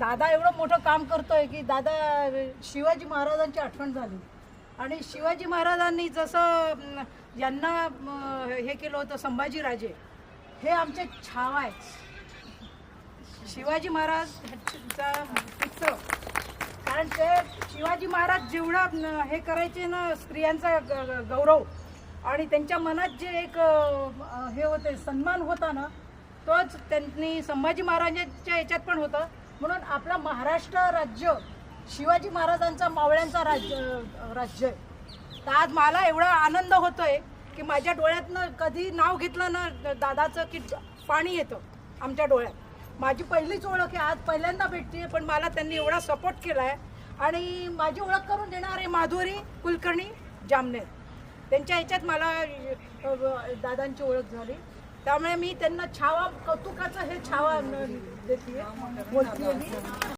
दादा एवढं मोठं काम करतोय की दादा शिवाजी महाराजांची आठवण झाली. आणि शिवाजी महाराजांनी जसं यांना हे केलं होतं संभाजीराजे हे आमचे छाव आहेत. शिवाजी महाराजचा पुत्र कारण ते शिवाजी महाराज जेवढा हे करायचे ना स्त्रियांचा ग- गौरव आणि त्यांच्या मनात जे एक हे होते सन्मान होता ना तोच त्यांनी संभाजी महाराजांच्या याच्यात पण होतं. म्हणून आपला महाराष्ट्र राज्य शिवाजी महाराजांचा मावळ्यांचा राज्य राज्य आहे. तर आज मला एवढा आनंद होतोय की माझ्या डोळ्यातनं कधी नाव घेतलं ना दादाचं की पाणी येतं आमच्या डोळ्यात. माझी पहिलीच ओळख आहे आज पहिल्यांदा भेटते पण मला त्यांनी एवढा सपोर्ट केला आहे आणि माझी ओळख करून देणारे माधुरी कुलकर्णी जामनेर. त्यांच्या ह्याच्यात मला दादांची ओळख झाली. त्यामुळे मी त्यांना छावा कौतुकाचं हे छावा देते बोलते